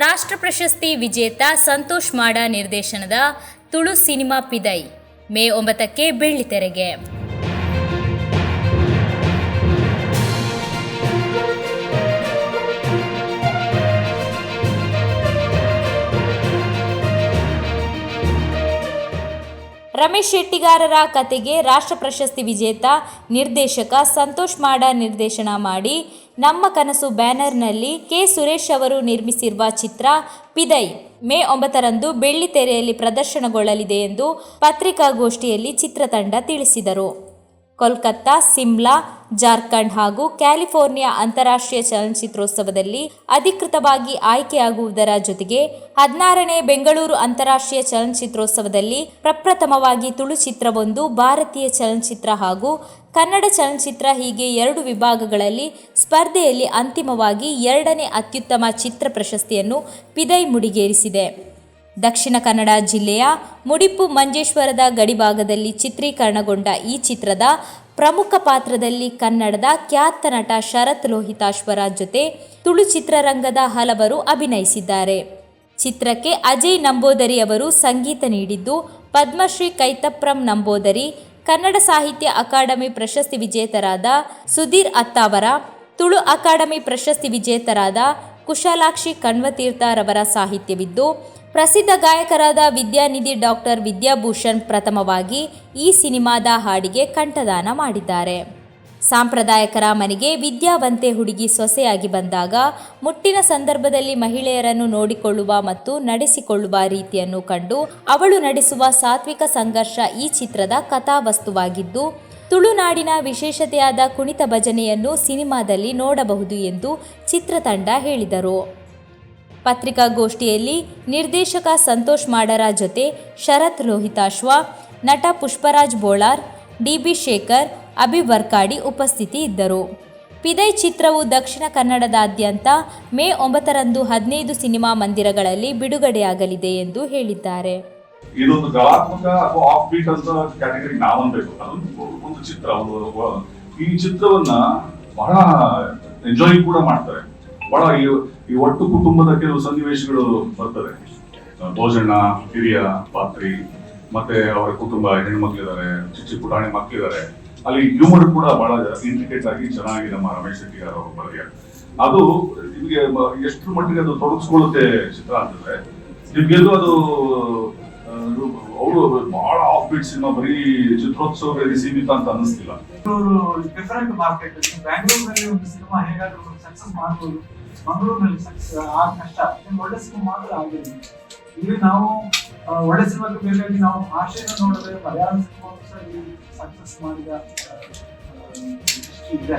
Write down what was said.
ರಾಷ್ಟ್ರ ಪ್ರಶಸ್ತಿ ವಿಜೇತ ಸಂತೋಷ್ ಮಾಡ ನಿರ್ದೇಶನದ ತುಳು ಸಿನಿಮಾ ಪಿದೈ ಮೇ ಒಂಬತ್ತಕ್ಕೆ ಬೆಳ್ಳಿತೆರೆಗೆ ರಮೇಶ್ ಶೆಟ್ಟಿಗಾರರ ಕತೆಗೆ ರಾಷ್ಟ್ರ ಪ್ರಶಸ್ತಿ ವಿಜೇತ ನಿರ್ದೇಶಕ ಸಂತೋಷ್ ಮಾಡ ನಿರ್ದೇಶನ ಮಾಡಿ, ನಮ್ಮ ಕನಸು ಬ್ಯಾನರ್ನಲ್ಲಿ ಕೆ ಸುರೇಶ್ ಅವರು ನಿರ್ಮಿಸಿರುವ ಚಿತ್ರ ಪಿದೈ. ಮೇ ಒಂಬತ್ತರಂದು ಬೆಳ್ಳಿತೆರೆಯಲ್ಲಿ ಪ್ರದರ್ಶನಗೊಳ್ಳಲಿದೆ ಎಂದು ಪತ್ರಿಕಾಗೋಷ್ಠಿಯಲ್ಲಿ ಚಿತ್ರತಂಡ ತಿಳಿಸಿದರು. ಕೋಲ್ಕತ್ತಾ, ಸಿಮ್ಲಾ, ಜಾರ್ಖಂಡ್ ಹಾಗೂ ಕ್ಯಾಲಿಫೋರ್ನಿಯಾ ಅಂತಾರಾಷ್ಟ್ರೀಯ ಚಲನಚಿತ್ರೋತ್ಸವದಲ್ಲಿ ಅಧಿಕೃತವಾಗಿ ಆಯ್ಕೆಯಾಗುವುದರ ಜೊತೆಗೆ ಹದಿನಾರನೇ ಬೆಂಗಳೂರು ಅಂತಾರಾಷ್ಟ್ರೀಯ ಚಲನಚಿತ್ರೋತ್ಸವದಲ್ಲಿ ಪ್ರಪ್ರಥಮವಾಗಿ ತುಳು ಚಿತ್ರವೊಂದು, ಭಾರತೀಯ ಚಲನಚಿತ್ರ ಹಾಗೂ ಕನ್ನಡ ಚಲನಚಿತ್ರ ಹೀಗೆ ಎರಡು ವಿಭಾಗಗಳಲ್ಲಿ ಸ್ಪರ್ಧೆಯಲ್ಲಿ ಅಂತಿಮವಾಗಿ ಎರಡನೇ ಅತ್ಯುತ್ತಮ ಚಿತ್ರ ಪ್ರಶಸ್ತಿಯನ್ನು ಪಿದೈ ಮುಡಿಗೇರಿಸಿದೆ. ದಕ್ಷಿಣ ಕನ್ನಡ ಜಿಲ್ಲೆಯ ಮುಡಿಪು ಮಂಜೇಶ್ವರದ ಗಡಿಭಾಗದಲ್ಲಿ ಚಿತ್ರೀಕರಣಗೊಂಡ ಈ ಚಿತ್ರದ ಪ್ರಮುಖ ಪಾತ್ರದಲ್ಲಿ ಕನ್ನಡದ ಖ್ಯಾತ ನಟ ಶರತ್ ಲೋಹಿತಾಶ್ವರ ಜೊತೆ ತುಳು ಚಿತ್ರರಂಗದ ಹಲವರು ಅಭಿನಯಿಸಿದ್ದಾರೆ. ಚಿತ್ರಕ್ಕೆ ಅಜಯ್ ನಂಬೋದರಿ ಅವರು ಸಂಗೀತ ನೀಡಿದ್ದು, ಪದ್ಮಶ್ರೀ ಕೈತಪ್ರಂ ನಂಬೋದರಿ, ಕನ್ನಡ ಸಾಹಿತ್ಯ ಅಕಾಡೆಮಿ ಪ್ರಶಸ್ತಿ ವಿಜೇತರಾದ ಸುಧೀರ್ ಅತ್ತಾವರ, ತುಳು ಅಕಾಡೆಮಿ ಪ್ರಶಸ್ತಿ ವಿಜೇತರಾದ ಕುಶಾಲಾಕ್ಷಿ ಕಣ್ವತೀರ್ಥರವರ ಸಾಹಿತ್ಯವಿದ್ದು ಪ್ರಸಿದ್ಧ ಗಾಯಕರಾದ ವಿದ್ಯಾನಿಧಿ ಡಾಕ್ಟರ್ ವಿದ್ಯಾಭೂಷಣ್ ಪ್ರಥಮವಾಗಿ ಈ ಸಿನಿಮಾದ ಹಾಡಿಗೆ ಕಂಠದಾನ ಮಾಡಿದ್ದಾರೆ. ಸಾಂಪ್ರದಾಯಕರ ಮನೆಗೆ ವಿದ್ಯಾವಂತೆ ಹುಡುಗಿ ಸೊಸೆಯಾಗಿ ಬಂದಾಗ ಮುಟ್ಟಿನ ಸಂದರ್ಭದಲ್ಲಿ ಮಹಿಳೆಯರನ್ನು ನೋಡಿಕೊಳ್ಳುವ ಮತ್ತು ನಡೆಸಿಕೊಳ್ಳುವ ರೀತಿಯನ್ನು ಕಂಡು ಅವಳು ನಡೆಸುವ ಸಾತ್ವಿಕ ಸಂಘರ್ಷ ಈ ಚಿತ್ರದ ಕಥಾವಸ್ತುವಾಗಿದ್ದು, ತುಳುನಾಡಿನ ವಿಶೇಷತೆಯಾದ ಕುಣಿತ ಭಜನೆಯನ್ನು ಸಿನಿಮಾದಲ್ಲಿ ನೋಡಬಹುದು ಎಂದು ಚಿತ್ರತಂಡ ಹೇಳಿದರು. ಪತ್ರಿಕಾಗೋಷ್ಠಿಯಲ್ಲಿ ನಿರ್ದೇಶಕ ಸಂತೋಷ್ ಮಾಡರ ಜೊತೆ ಶರತ್ ಲೋಹಿತಾಶ್ವ, ನಟ ಪುಷ್ಪರಾಜ್ ಬೋಳಾರ್ ಡಿ ಬಿ ಶೇಖರ್, ಅಭಿ ವರ್ಕಾಡಿ ಉಪಸ್ಥಿತಿ ಇದ್ದರು. ಪಿದೈ ಚಿತ್ರವು ದಕ್ಷಿಣ ಕನ್ನಡದಾದ್ಯಂತ ಮೇ ಒಂಬತ್ತರಂದು ಹದಿನೈದು ಸಿನಿಮಾ ಮಂದಿರಗಳಲ್ಲಿ ಬಿಡುಗಡೆಯಾಗಲಿದೆ ಎಂದು ಹೇಳಿದ್ದಾರೆ. ಇದೊಂದು ಕಲಾತ್ಮಕ ಅಥವಾ ಆಫ್ ಬೀಟ್ ಅಂತ ಕ್ಯಾಟಗರಿ ಒಂದು ಚಿತ್ರ ಈ ಚಿತ್ರವನ್ನ ಬಹಳ ಎಂಜಾಯ್ ಕೂಡ ಮಾಡ್ತಾರೆ. ಬಹಳ ಈ ಒಟ್ಟು ಕುಟುಂಬದ ಕೆಲವು ಸನ್ನಿವೇಶಗಳು ಬರ್ತವೆ. ಭೋಜಣ್ಣ ಹಿರಿಯ, ಪಾತ್ರಿ, ಮತ್ತೆ ಅವರ ಕುಟುಂಬ ಹೆಣ್ಮಕ್ಳಿದ್ದಾರೆ ಚಿಕ್ಕ ಚಿಕ್ಕ ಪುಟಾಣಿ ಮಕ್ಕಳಿದ್ದಾರೆ ಅಲ್ಲಿ ಹ್ಯೂಮರ್ ಕೂಡ ಬಹಳ ಇಂಟ್ರಿಕೇಟ್ ಆಗಿ ಚೆನ್ನಾಗಿ ನಮ್ಮ ರಮೇಶ್ ಶೆಟ್ಟಿ ಅವರ ಬರೆದಿದ್ದಾರೆ ಅದು ನಿಮಗೆ ಎಷ್ಟು ಮಟ್ಟಿಗೆ ಅದು ತೊಡಗಿಸ್ಕೊಳ್ಳುತ್ತೆ ಚಿತ್ರ ಅಂತಂದ್ರೆ ನಿಮ್ಗೆಲ್ಲೂ ಅದು ಅವರು ಬಹಳ ಆಫ್ ಬೀಟ್ ಸಿನಿಮಾ, ಬರೀ ಚಿತ್ರೋತ್ಸವದಲ್ಲಿ ಸೀಮಿತ ಅಂತ ಅನ್ನಿಸ್ತಿಲ್ಲ. ಡಿಫರೆಂಟ್ ಮಾರ್ಕೆಟ್ ಬ್ಯಾಂಗ್ಳೂರಿನಲ್ಲಿ ಒಂದು ಸಿನಿಮಾ ಹೇಗಾದ್ರೂ ಸಕ್ಸಸ್ ಮಾಡ್ಬೋದು. ಮಂಗಳೂರಿನಲ್ಲಿ ಆ ಕಷ್ಟ. ಒಳ್ಳೆ ಸಿನಿಮಾ ಮಾತ್ರ ಆಗಿದೆ ಇಲ್ಲಿ ನಾವು ಒಳ್ಳೆ ಸಿನಿಮಾಕ್ಕೆ ಬೇಕಾಗಿ ನಾವು ಭಾಷೆಯನ್ನು ನೋಡಿದ್ರೆ ಮಲಯಾಳಂ ಸಿನಿಮಾ ಸಕ್ಸಸ್ ಮಾಡಿದ ಇದೆ.